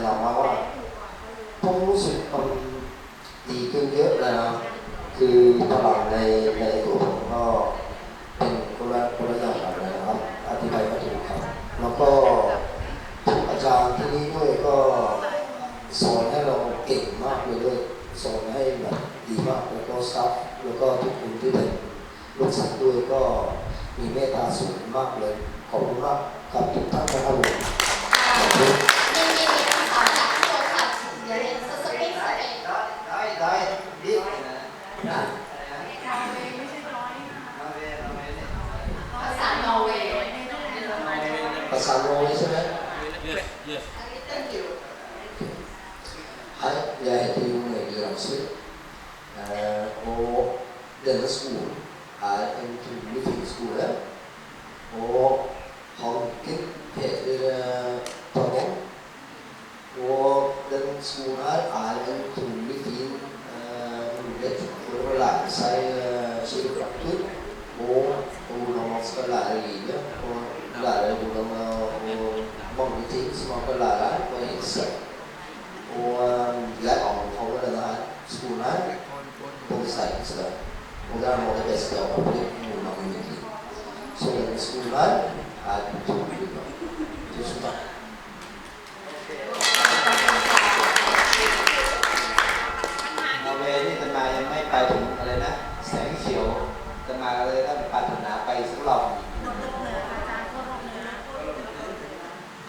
แนะนำมาว่าผมรู้สึกมันดีขึ้นเยอะเลยนะคือพลังในในตัวผมก็เป็นคนละคนละอย่างกันเลยนะครับ อธิบายม่ถูกครับ แล้วก็อาจารย์ที่นี่ด้วยก็สอนให้เราเก่งมากเลยด้วยสอนให้แบบดีมากแล้วก็สตาฟแล้วก็ทุกคนที่เป็นลูกศิษย์ด้วยก็มีเมตตาสูงมากเลยขอบคุณมากกับทุกท่านนะครับผมขอบคุณมีมีมีคำถามจากทุกคนค่ะเดี๋ยวเรียนสปิกสเปก ได้ได้ดี ภาษานอร์เวย์ ภาษาโนเลยใช่ไหม yes yes Thank you Hej, jeg heter Jon Egil Ramsvik. Eh, Og denne skolen er en utrolig fin skole. Og Hanken heter eh, Tangon. Og den skolen her er en utrolig fin eh, mulighet for å lære seg eh, kiropraktor. Og, og hvordan man skal lære livet. Og lære hvordan eh, og mange ting som man kan lære her på helse. Og eh, jeg anbefaler denne her skolen her på det sterkeste. Og det er noe av det beste jeg har opplevd noen gang i mitt liv. Så denne skolen her er utrolig bra. Tusen takk. นอร์เวย์นี่ตมายังไม่ไปถึงอะไรนะ แสงเขียวตมาเลยต้องปรารถนาไปสักรอบ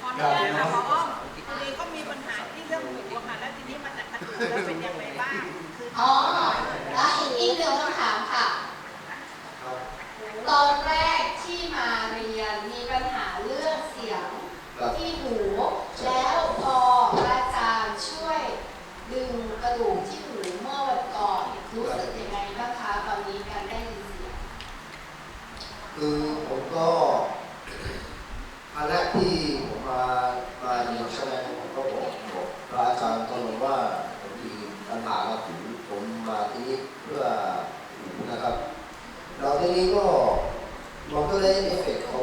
ขออนุญาตค่ะหมออ้อมพอดีก็มีปัญหาที่เรื่องหูอะค่ะ แล้วทีนี้มาจากกระดูกแล้วเป็นยังไงบ้าง คือ อ๋อแล้วอีกอีกหนึ่งคำถามค่ะ ตอนแรกที่มาเรียนมีปัญหาเรื่องเสียงครับที่หู แล้วพออาจารย์ช่วยดึงกระดูกที่หูเมื่อวันก่อนรู้สึกยังไงบ้างคะตอนนี้การได้ยินเสียงคือผมก็อันแรกที่ผมมามาเรียนใช่ไหมผมก็บอกบอกพระอาจารย์ตอนนั้นว่าผมมีปัญหากับหูผมมาที่นี่เพื่อหูนะครับ แล้วทีนี้ก็มันก็ได้เอฟเฟกต์เขา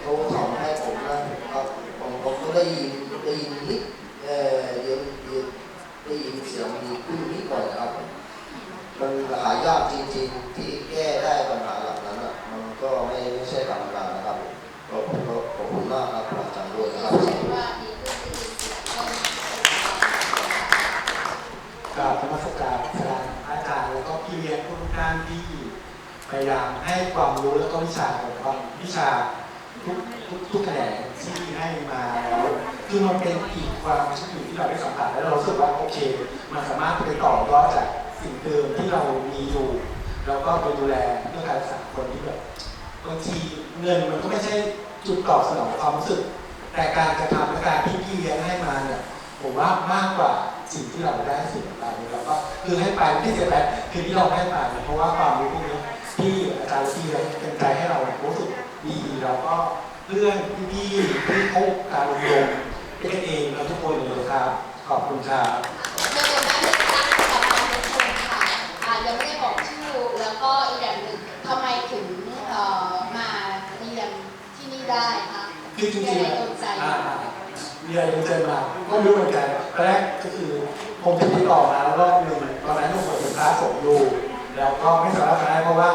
เขาทำให้ผมนะครับผมผมก็ได้ยินได้ยินนิดเอ่อเรียนเรียนได้ยินเสียงดีขึ้นนิดหน่อยครับ มันหายากจริงๆที่แก้ได้ปัญหาเหล่านั้นอะมันก็ไม่ไม่ใช่ธรรมดานะครับก็ผมก็ขอบคุณมากครับอาจารย์ด้วยนะครับเห็นว่าดีขึ้นได้ยินเสียงก็เป็นความกราบนมัสการอาจารย์แล้วก็พี่เลี้ยงทุกท่านที่ พยายามให้ความรู้แล้วก็วิชาของความวิชาทุกทุกทุกแขนงที่ให้มาแล้วคือมันเป็นอีกความชื่อที่เราได้สัมผัสแล้วเรารู้สึกว่าโอเค มันสามารถไปต่อยอดจากสิ่งเดิมที่เรามีอยู่แล้วก็ไปดูแลเพื่อการรักษาคนที่แบบบางทีเงินมันก็ไม่ใช่จุดตอบสนองความรู้สึก แต่การกระทำและการที่พี่เลี้ยงให้มาเนี่ยผมว่ามากกว่าสิ่งที่เราได้สิ่งไปเราก็คือให้ไปไม่ได้เสียไปคือที่เราให้ไปเนี่ยเพราะว่าความรู้พวกนี้ ที่อาจารย์ที่เราเป็นใจให้เรารู้สึกดีเราก็เพื่อนพี่ๆที่เขาการอบรมเป็นกันเองเราทุกคนเลยครับ ขอบคุณครับเดี๋ยวนะรักกับความเป็นคนค่ะอ่ายังไม่ได้บอกชื่อแล้วก็อีกอย่างหนึ่งทำไมถึงเอ่อมาเรียนที่นี่ได้คะคือจริงยังๆไงแล้วโดนใจอ่ามีอะไรเจอมาก็ไม่รู้เหมือนกันตอนแรกก็คือผมจะติดต่อมาแล้วก็หนึ่งตอนนั้นผมเป็นพระสงฆ์อยู่แล้วก็ไม่สามารถทำได้เพราะว่า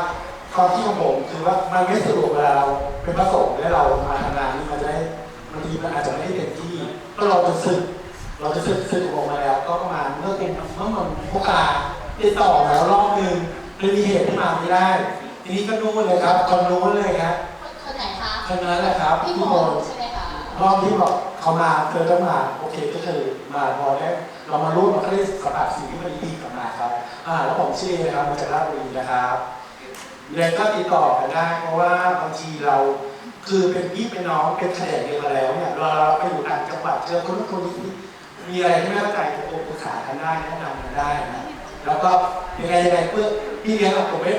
ความที่ของผมคือว่ามันไม่สะดวกเวลาเราเป็นพระสงฆ์และเรามาทำงานนี่มันจะได้บางทีมันอาจจะไม่ได้เต็มที่ก็เราจะสึก เราจะสึกสึกออกมาแล้ว ก็ประมาณเมื่อเป็นเมื่อมันพกาติดต่อแล้วรอบหนึ่งเลยมีเหตุที่มาไม่ได้ทีนี้ก็นู่นเลยครับคนนู้นเลยครับคนไหนคะคนนั้นแหละครับพี่พี่โมโมใช่ไหมคะรอบที่บอกเขามาเธอต้องมาโอเคก็คือมาพอได้เรามารู้มันก็ได้สัมผัสสิ่งที่มันดีๆกลับมาครับอ่าแล้วผมชื่อนะครับมาจากราชบุรีนะครับ เลยก็ติดต่อกันได้เพราะว่าบางทีเราคือเป็นพี่เป็นน้องเป็นแขกเดียวกันแล้วเนี่ยเราไปอยู่ต่างจังหวัดเจอคนนู้นคนนี้มีอะไรที่ไม่เข้าใจก็ปรึกษากันได้แนะนำกันได้นะแล้วก็ยังไงยังไงเพื่อพี่เลี้ยงกับผมไม่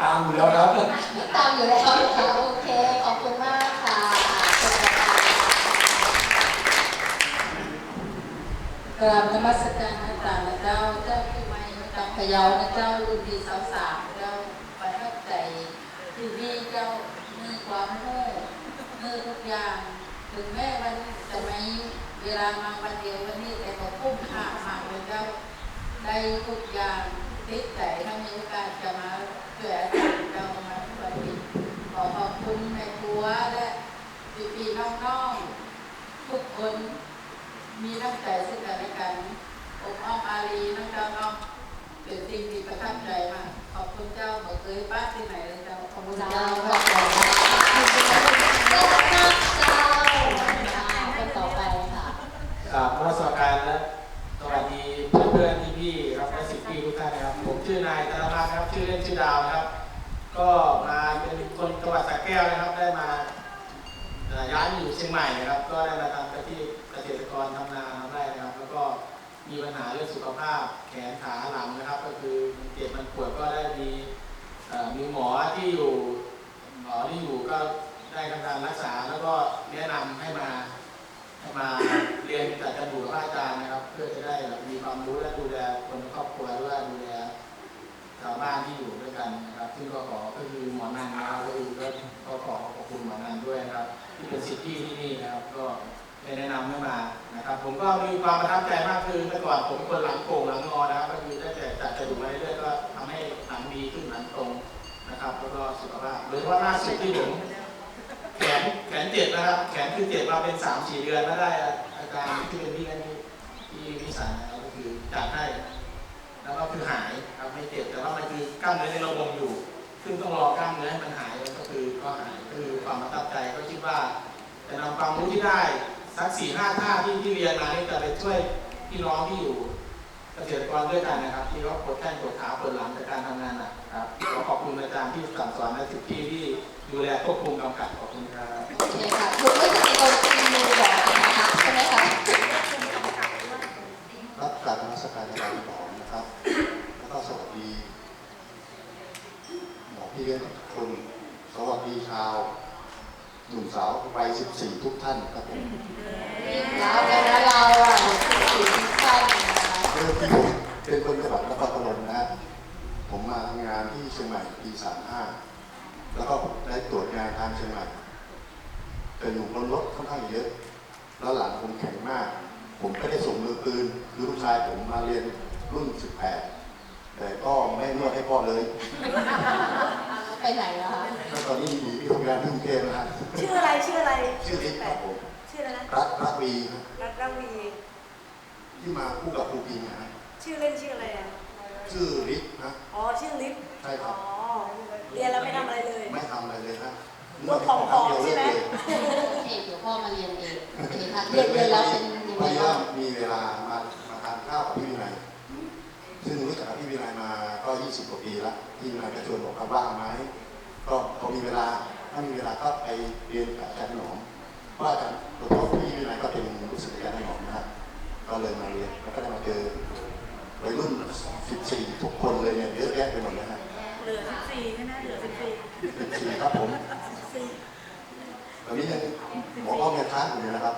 ตามอยู่แล้วครับตามอยู่แล้วค่ะโอเคขอบคุณมากค่ะเป็นประธานกราบนมัสการพระตานะเจ้าเจ้าที่ไม่จังพะเยานะเจ้ารุ่นดีสาวสามเจ้าประทับใจที่นี่เจ้ามือความโง่มือทุกอย่าง ถึงแม้วันจะไม่เวลามาวันเดียววันนี้แต่ก็คุ้มค่ามากเลยเจ้าได้ทุกอย่างติดใจถ้ามีโอกาสจะมาช่วยอาจารย์เจ้ามาทุกวันนี้ขอขอบคุณแม่ครัวและพี่ๆน้องๆทุกคนมีน้ำใจซึ่งกันและกันอบอ้อมอารีน้องเจ้าน้อง เป็นสิ่งที่ประทับใจมากขอบคุณเจ้าบอกเคยป้าที่ไหนเลยเจ้าขอบคุณเจ้าเจ้าขอบคุณค่ะเจ้าเจ้าคนต่อไปค่ะครับนมัสการและสวัสดีเพื่อนๆพี่ๆครับและสิทธิ์พี่ทุกท่านนะครับ ผมชื่อนายธนพัฒน์ครับ ชื่อเล่นชื่อดาวนะครับ ก็มาเป็นคนจังหวัดสระแก้วนะครับ ได้มาย้ายอยู่เชียงใหม่นะครับ ก็ได้มาทำ มีปัญหาเรื่องสุขภาพแขนขาหลังนะครับ ก็คือมันเจ็บมันปวดก็ได้มีมีหมอที่อยู่หมอที่อยู่ก็ได้ทำการรักษาแล้วก็แนะนำให้มาให้มาเรียนจากการดูกับพระอาจารย์นะครับ เพื่อจะได้มีความรู้และดูแลคนครอบครัวด้วยดูแลชาวบ้านที่อยู่ด้วยกันนะครับ ซึ่งก็ขอก็คือหมอนันนะครับก็คือก็ขอขอบคุณหมอนันด้วยนะครับ ที่เป็นสิทธิที่นี่นะครับก็ ได้แนะนำให้มานะครับ ผมก็มีความประทับใจมากคือเมื่อก่อนผมคนหลังโก่งหลังงอนะครับก็คือได้แต่จัดกระดูกมาเรื่อยๆก็ทำให้หลังดีขึ้นหลังตรงนะครับแล้วก็สุขภาพโดยเฉพาะล่าสุดที่ผมแขนแขนเจ็บนะครับ แขนคือเจ็บมาเป็นสามสี่เดือนแล้วได้อาการที่เป็นพี่นั่นที่ที่วิสัยนะครับก็คือจัดให้แล้วก็คือหายครับไม่เจ็บแต่ว่ามันคือกล้ามเนื้อในระบบอยู่ ซึ่งต้องรอกล้ามเนื้อให้มันหายก็คือก็หายคือความประทับใจก็คิดว่าจะนำความรู้ที่ได้ สักสี่ห้าท่าที่ที่เรียนมานี่จะไปช่วยพี่น้องที่อยู่เกษตรกรด้วยกันนะครับ ที่เขาปวดแข้งปวดขาปวดหลังจากการทำงานหนักครับขอขอบคุณอาจารย์ที่สั่งสอนและสิทธิที่ดูแลควบคุมกำกับขอบคุณครับโอเคค่ะคุณไม่จะมีคนตีมือบอกนะคะใช่ไหมคะรับกรารนมัสการอาจารย์หมอนะครับ แล้วก็สวัสดี หมอพี่เลี้ยงทุกคนสวัสดีชาว หนุ่มสาววัย14 ทุกท่านครับผมแล้วกันนะเราอะสี่สิบขั้นนะคะเริ่มที่ผมเป็นคนจังหวัดนครปฐมนะฮะผมมาทำงานที่เชียงใหม่ปี35 แล้วก็ได้ตรวจงานทางเชียงใหม่แต่อยู่บนรถค่อนข้างเยอะ แล้วหลังผมแข็งมาก ผมก็ได้ส่งมือปืนคือลูกชายผมมาเรียนรุ่น 18 แต่ก็ไม่นวดให้พ่อเลย ไปไหนแล้วคะแล้วตอนนี้หนีไปทำงานที่กรุงเทพนะฮะชื่ออะไรชื่ออะไรชื่อลิศครับผมชื่ออะไรนะรักรักวีครับรัตนวีที่มาคู่กับครูพิงนะฮะชื่อเล่นชื่ออะไรอะชื่อลิศนะอ๋อชื่อลิฟใช่คอ๋รัอบเรียนแล้วไม่ทำอะไรเลยไม่ทำอะไรเลยฮะลูกของครั้งเดียวใช่เลิกไหมเลยโอเคเดี๋ยวพ่อมาเรียนเองโอเคค่ะเรียนเรียนแล้วเป็นยังพไงอดีบ้าว่างมีเวลามามาทานข้าวกับพี่วินัย ซึ่งรู้จักกับพี่วินัยมาก็ 20 กว่าปีแล้วพี่วินัยก็ชวนบอกครับว่างไหมก็พอมีเวลาถ้ามีเวลาก็ไปเรียนกับอาจารย์หนอมว่าอาจารย์หลวงพ่อพี่วินัยก็เป็นลูกศิษย์อาจารย์หนอมนะฮะก็เลยมาเรียนแล้วก็ได้มาเจอวัยรุ่น 14 ทุกคนเลยเนี่ยเยอะแยะไปหมดเลยฮะเหลือสิบสี่ใช่ไหมเหลือสิบสี่14 ครับผมตอนนี้ยังหมออ้อมยังค้างอยู่เลยนะครับ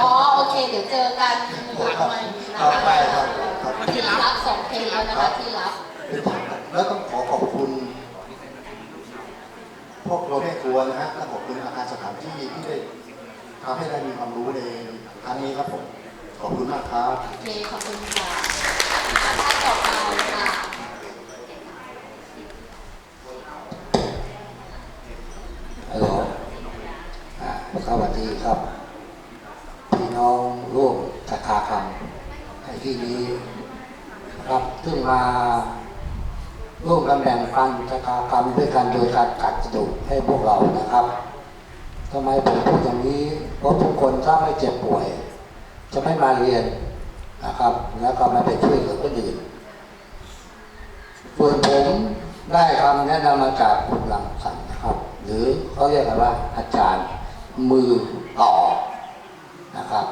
อ๋อ โอเค เดี๋ยวเจอกันหลังใหม่นะครัคะบไปครับครับ ที่รับสองเพลงแล้วนะคะที่รับแล้วต้องขอขอบคุณ พวกเราแม่ครัวนะฮะและขอบคุณอาคารสถานที่ที่ได้ทำให้ได้มีความรู้ในทรั้งนี้ครับผมขอบคุณมากครับโอเคขอบคุณค่ะท่านต่อไปค่ะฮัลโหลอ่าสวัสดีครับ พี่น้องร่วมศรัทธาธรรมในที่นี้ ครับซึ่งมาร่วมกันแบ่งปันศรัทธาธรรมด้วยกันโดยการกัดกระดูกให้พวกเรานะครับทำไมผมพูดอย่างนี้เพราะทุกคนถ้าไม่เจ็บป่วย จะไม่มาเรียนนะครับ แล้วก็ม่ไปช่วยเหลือคนอื่นส่วนผมได้คำแนะนำมาจากคุณหลังสันนะครับ หรือเขาเรียกกันว่าอาจารย์มือต่อนะครับ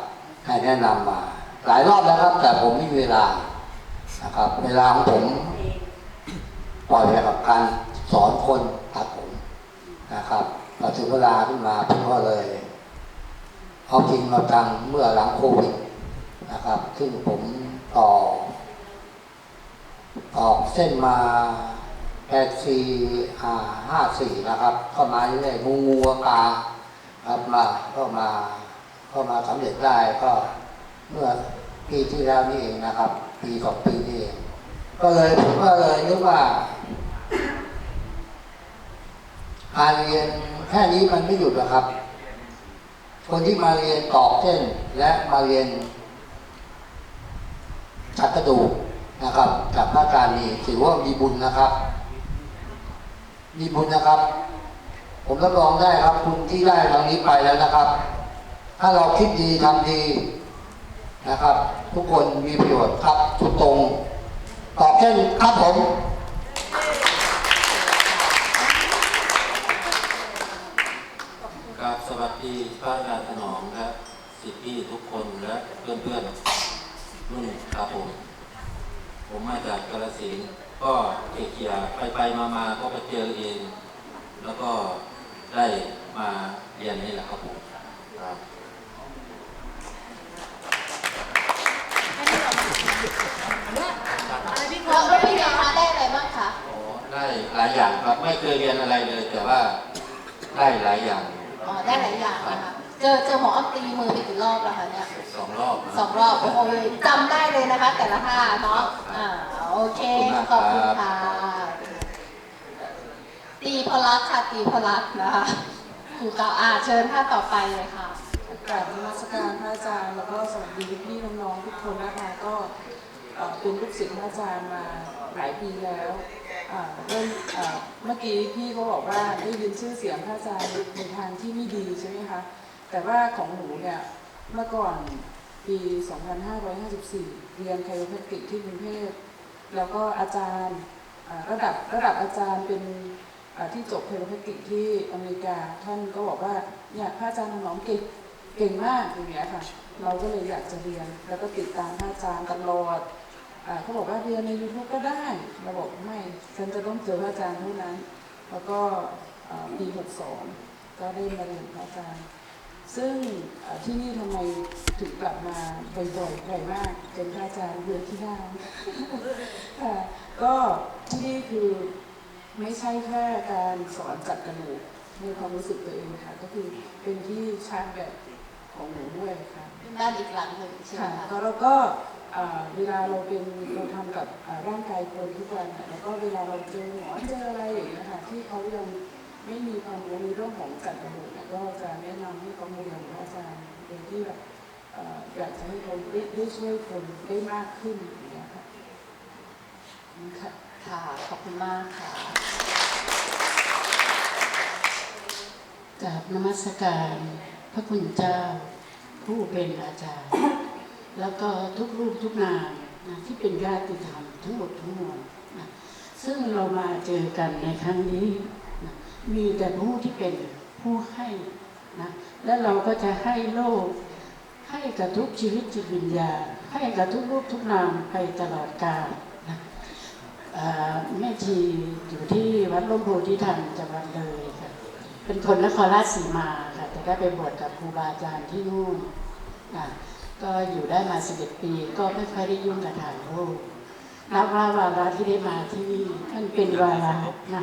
ให้แนะนำมา หลายรอบแล้วครับ แต่ผมไม่มีเวลา นะครับเวลาของผมปล่อยไปกับการสอนคนตัดผมนะครับพอถึงเวลาขึ้นมาผมก็เลยเอาจริงเอาจังเมื่อหลังโควิดนะครับ ซึ่งผมต่อ ออกเส้นมาแปดสี่ห้าสี่นะครับ เข้ามาเรื่อยๆงูงูกาครับมาก็มาก็มาสำเร็จได้ก็เมื่อปีที่แล้วนี่เองนะครับ ปีสองปีนี่เองก็เลยผมก็เลยนึกว่าการเรียนแค่นี้มันไม่หยุดหรอกครับ คนที่มาเรียนตอกเส้นและมาเรียนชักกระดูกนะครับจากพระอารนีถือว่ามีบุญนะครับ มีบุญนะครับ ผมรับรองได้ครับคุณที่ได้ตรงนี้ไปแล้วนะครับ ถ้าเราคิดดีทำดี นะครับ ทุกคนมีประโยชน์ครับทุกตรงตอบเช่นครับผมครับสวัสดีพระอาจารย์ถนอมครับสิทธิพี่ทุกคนและเพื่อนๆรุ่นครับผม ผมมาจากกาฬสินธุ์ก็เกียร์ไปไปๆมาๆก็ไปเจอเอง แล้วก็ได้มาเรียนนี่แหละครับผมครับ อะไรพี่เราก็พี่เรียนคะได้อะไรบ้างคะอ๋อได้หลายอย่างครับไม่เคยเรียนอะไรเลย แต่ว่าได้หลายอย่างอยู่อ๋อได้หลายอย่างนะคะเจอเจอหมออ้อมตีมือไปกี่รอบแล้วคะเนี่ย สองรอบนะสองรอบโอ้โหจำได้เลยนะคะ แต่ละท่าเนาะอ่าโอเค ขอบคุณค่ะ ตีพลักค่ะตีพลักนะคะครูเก่าอ่าเชิญท่านต่อไปเลยค่ะ กราบนมัสการพระอาจารย์แล้วก็สวัสดีพี่ๆน้องๆทุกคนนะคะก็ เป็นลูกศิษย์พระอาจารย์มาหลายปีแล้วเริ่มเมื่อกี้พี่ก็บอกว่าได้ยินชื่อเสียงพระอาจารย์ในทางที่ไม่ดีใช่ไหมคะ แต่ว่าของหนูเนี่ยเมื่อก่อนปี 2554 เรียนไคโรแพติกที่กรุงเทพแล้วก็อาจารย์ระดับระดับอาจารย์เป็นที่จบไคโรแพติกที่อเมริกา ท่านก็บอกว่าเนี่ยพระอาจารย์ถนอมเก่งเก่งมากอย่างเงี้ยค่ะ เราก็เลยอยากจะเรียนแล้วก็ติดตามพระอาจารย์ตลอด เขาบอกว่าเรียนใน YouTube ก็ได้เราบอกไม่ฉันจะต้องเจอพระอาจารย์เท่านั้น แล้วก็อ่าปี62 ก็ได้มาเรียนพระอาจารย์ ซึ่งอ่าที่นี่ทำไมถึงกลับมาบ่อยๆบ่อยมากจนพระอาจารย์เบื่อที่หน้าค่ะก็ที่นี่คือไม่ใช่แค่การสอนจัดกระดูกในความรู้สึกตัวเองค่ะก็คือเป็นที่ชาร์จแบบของหนูด้วยค่ะเป็นบ้านอีกหลังหนึ่งใช่ไหมค่ะคะก็แล้วก็อ่า เวลาเราเป็นเราทำกับร่างกายคนทุกวันอะแล้วก็เวลาเราเจอหมอเจออะไรอย่างเงี้ยค่ะที่เขายังไม่มีความรู้ในเรื่องของจัดระดูกเนี่ยก็จะแนะนำให้เขามาเรียนอาจารย์เป็นที่แบบอยากจะให้เขาได้ช่วยคนได้มากขึ้นอย่างเงี้ยค่ะค่ะค่ะขอบคุณมากค่ะกราบนมัสการพระคุณเจ้าผู้เป็นอาจารย์ แล้วก็ทุกรูปทุกนามนะที่เป็นญาติธรรมทั้งหมดทั้งมวลนะซึ่งเรามาเจอกันในครั้งนี้นะมีแต่ผู้ที่เป็นผู้ให้นะและเราก็จะให้โลก ให้กับทุกชีวิตจิตวิญญาณให้กับทุกรูปทุกนามไปตลอดกาลนะแม่ชีอยู่ที่วัดร่มโพธิธรรมจังหวัดเลยค่ะเป็นคนนครราชสีมาค่ะแต่ได้ไปบวชกับครูบาอาจารย์ที่นู่นอะ ก็อยู่ได้มาสิบเอ็ดปี ก็ไม่ค่อยได้ยุ่งกับทางโลกนับว่าวาระที่ได้มาที่นี่มันเป็นวาระนะ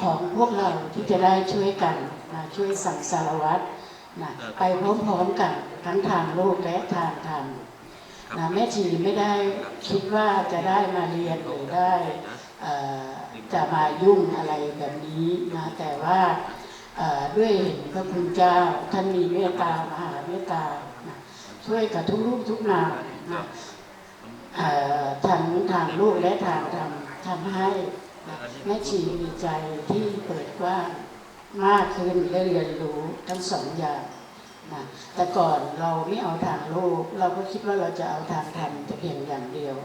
ของพวกเราที่จะได้ช่วยกันนะช่วยสั่งสารวัตรนะไปพร้อมๆกันทั้งทางโลกและทางธรรมนะแม่ชีไม่ได้คิดว่าจะได้มาเรียนหรือได้จะมายุ่งอะไรแบบนี้นะแต่ว่าด้วยเห็นพระคุณเจ้าท่านมีเมตตามหาเมตตา ช่วยกับทุกรูปทุกนามนะทั้งทางโลกและทางธรรมทำให้แม่ชีมีใจที่เปิดกว้างมากขึ้นและเรียนรู้ทั้งสองอย่างนะแต่ก่อนเราไม่เอาทางโลก เราก็คิดว่าเราจะเอาทางธรรมแต่เพียงอย่างเดียว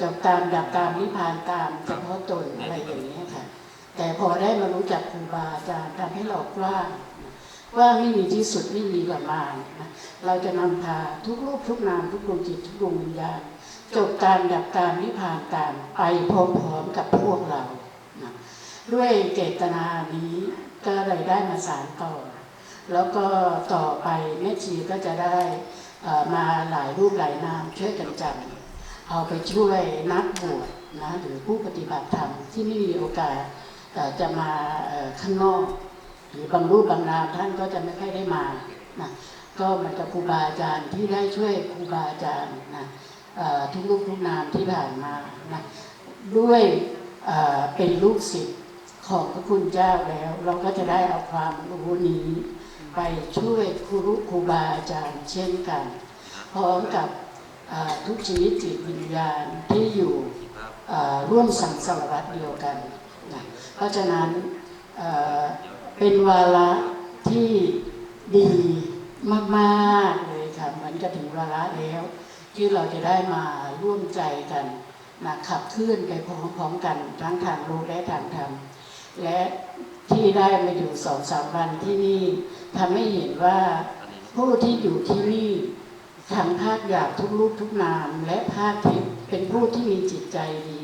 จบตามดับตามนิพพานตามเฉพาะตนอะไรอย่างนี้ค่ะ แต่พอได้มารู้จักครูบาอาจารย์ทำให้เรากว้าง ว้าไม่มีที่สุดไม่มีประมาณนะเราจะนำพาทุกรูปทุกนามทุกดวงจิตทุกดวงวิญญาณจบตามดับตามนิพพานตามไปพร้อมๆกับพวกเรานะด้วยเจตนานี้ก็เลยได้มาสารต่อ แล้วก็ต่อไปแม่ชีก็จะได้มาหลายรูปหลายนามช่วยกันจัดเอาไปช่วยนักบวชนะหรือผู้ปฏิบัติธรรมที่ไม่มีโอกาสจะมาข้างนอก หรือบางรูปบางนามท่านก็จะไม่ค่อยได้มานะก็มันกับครูบาอาจารย์ที่ได้ช่วยครูบาอาจารย์นะทุกรูปทุกนามที่ผ่านมานะด้วยเป็นลูกศิษย์ของพระคุณเจ้าแล้ว เราก็จะได้เอาความรู้นี้ไปช่วยครูรุครูบาอาจารย์เช่นกันพร้อมกับทุกชีวิตจิตวิญญาณที่อยู่ร่วมสังสารวัตเดียวกันนะเพราะฉะนั้น เป็นวาระที่ดีมากๆเลยค่ะเหมือนจะถึงวาระแล้ว ที่เราจะได้มาร่วมใจกันนะขับเคลื่อนไปพร้อมๆกันทั้งทางโลกและทางธรรมและที่ได้มาอยู่สองสามวันที่นี่ทำให้เห็นว่าผู้ที่อยู่ที่นี่ทั้งภาคหยาบทุกรูปทุกนาม และภาคทิพย์เป็นผู้ที่มีจิตใจดี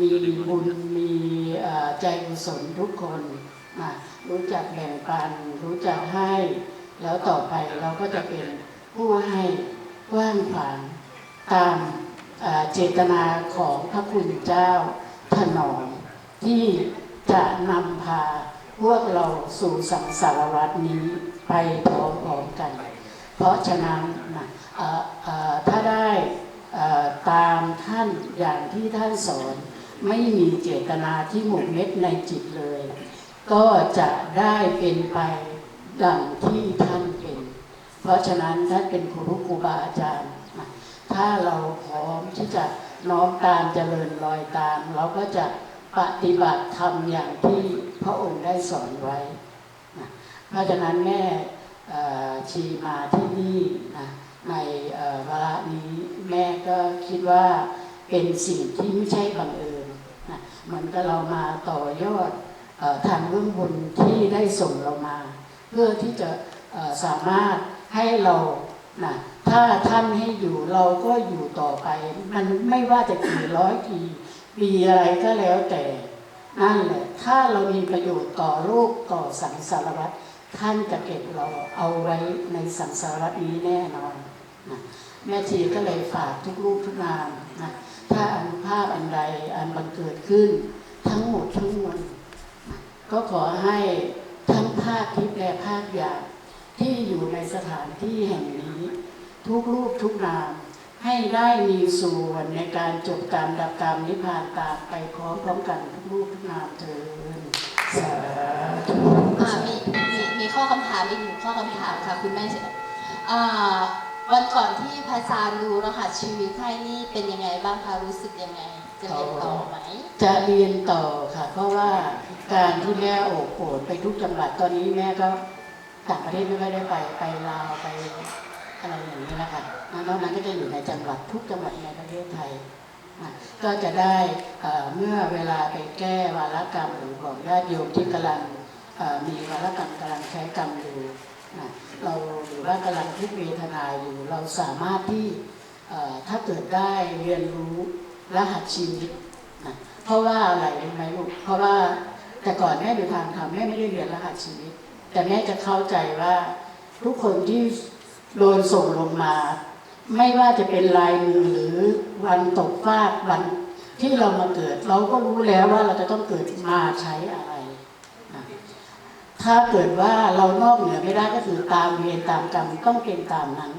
มีบุญมีใจกุศลทุกคน รู้จักแบ่งปัน รู้จักให้ แล้วต่อไปเราก็จะเป็นผู้ให้กว้างขวางตามเจตนาของพระคุณเจ้าถนอมที่จะนำพาพวกเราสู่สังสารวัตนี้ไปพร้อมๆกัน เพราะฉะนั้นนะถ้าได้ตามท่านอย่างที่ท่านสอน ไม่มีเจตนาที่หมกเม็ดในจิตเลย ก็จะได้เป็นไปดังที่ท่านเป็น เพราะฉะนั้นท่านเป็นครูครูบาอาจารย์ ถ้าเราพร้อมที่จะน้อมตามเจริญรอยตาม เราก็จะปฏิบัติธรรมอย่างที่พระองค์ได้สอนไว้ เพราะฉะนั้นแม่ชีมาที่นี่นะในเอ่อวาระนี้แม่ก็คิดว่าเป็นสิ่งที่ไม่ใช่บังเอิญนะเหมือนกับเรามาต่อยอด ทางเรื่องบุญที่ได้ส่งเรามา เพื่อที่จะสามารถให้เรานะถ้าท่านให้อยู่เราก็อยู่ต่อไป มันไม่ว่าจะกี่ร้อยกี่ปีอะไรก็แล้วแต่นั่นแหละถ้าเรามีประโยชน์ต่อโลกต่อสังสารวัฏท่านจะเก็บเราเอาไว้ในสังสารวัฏนี้แน่นอนนะแม่ชีก็เลยฝากทุกรูปทุกนามนะถ้าอนุภาพอันใดอันบังเกิดขึ้น ทั้งหมดทั้งมวล ก็ขอให้ทั้งภาคทิพย์และภาคหยาบที่อยู่ในสถานที่แห่งนี้ ทุกรูปทุกนาม ให้ได้มีส่วนในการจบการดับกรรมนิพพานตามไปพร้อมๆกันทุกรูปทุกนามเถิดสาธุมีมีมีข้อคำถามอีกหนึ่งข้อคำถามค่ะคุณแม่อ่าวันก่อนที่พระอาจารย์ดูรหัสชีวิตให้นี่เป็นยังไงบ้างคะรู้สึกยังไง จะเรียนต่อไหมจะเรียนต่อค่ะ เพราะว่าการที่แม่โอบโอนไปทุกจังหวัดตอนนี้แม่ก็ต่างประเทศไม่ค่อยได้ไปไปลาวไปอะไรอย่างนี้นะคะนอกนั้นก็จะอยู่ในจังหวัดทุกจังหวัดในประเทศไทย ก็จะได้เมื่อเวลาไปแก้วาระกรรมหรือของญาติโยมที่กำลังมีวาระกรรมกำลังใช้กรรมอยู่เราหรือว่ากำลังทุกเวทนาอยู่ เราสามารถที่ถ้าเกิดได้เรียนรู้ รหัสชีวิตเพราะว่าอะไรรู้ไหมลูกเพราะว่าแต่ก่อนแม่อยู่ทางธรรมแม่ไม่ได้เรียนรหัสชีวิต แต่แม่จะเข้าใจว่าทุกคนที่โดนส่งลงมา ไม่ว่าจะเป็นลายมือหรือวันตกฟากวันที่เรามาเกิด เราก็รู้แล้วว่าเราจะต้องเกิดมาใช้อะไร ถ้าเกิดว่าเรานอกเหนือไม่ได้ก็คือตามเรียนตามกรรมต้องเป็นตามนั้น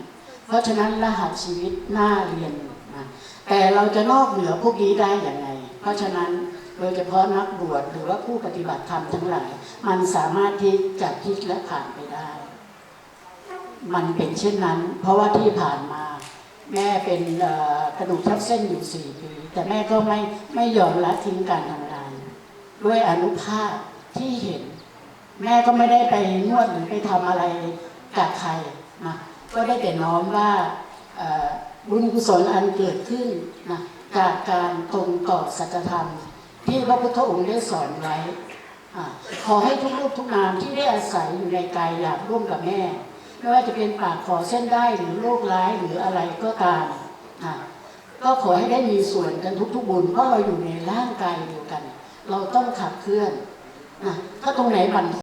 เพราะฉะนั้นรหัสชีวิตน่าเรียน นะแต่เราจะนอกเหนือพวกนี้ได้อย่างไงเพราะฉะนั้นโดยเฉพาะนักบวชหรือว่าผู้ปฏิบัติธรรมทั้งหลาย มันสามารถที่จะพลิกและผ่านไปได้ มันเป็นเช่นนั้น เพราะว่าที่ผ่านมา แม่เป็นกระดูกทับเส้นอยู่สี่ปีแต่แม่ก็ไม่ไม่ยอมละทิ้งการทำงาน ด้วยอนุภาพที่เห็น แม่ก็ไม่ได้ไปนวดหรือไปทำอะไรกับใครนะก็ได้แต่น้อมว่า บุญกุศลอันเกิดขึ้นนะจากการตรงต่อสัจธรรม ที่พระพุทธองค์ได้สอนไว้ขอให้ทุกรูปทุกนามที่ได้อาศัยอยู่ในกายอยากร่วมกับแม่ ไม่ว่าจะเป็นปากขอเส้นได้หรือโรคร้ายหรืออะไรก็ตามก็ขอให้ได้มีส่วนกันทุกๆบุญเพราะเราอยู่ในร่างกายเดียวกัน เราต้องขับเคลื่อนถ้าตรงไหนบั่น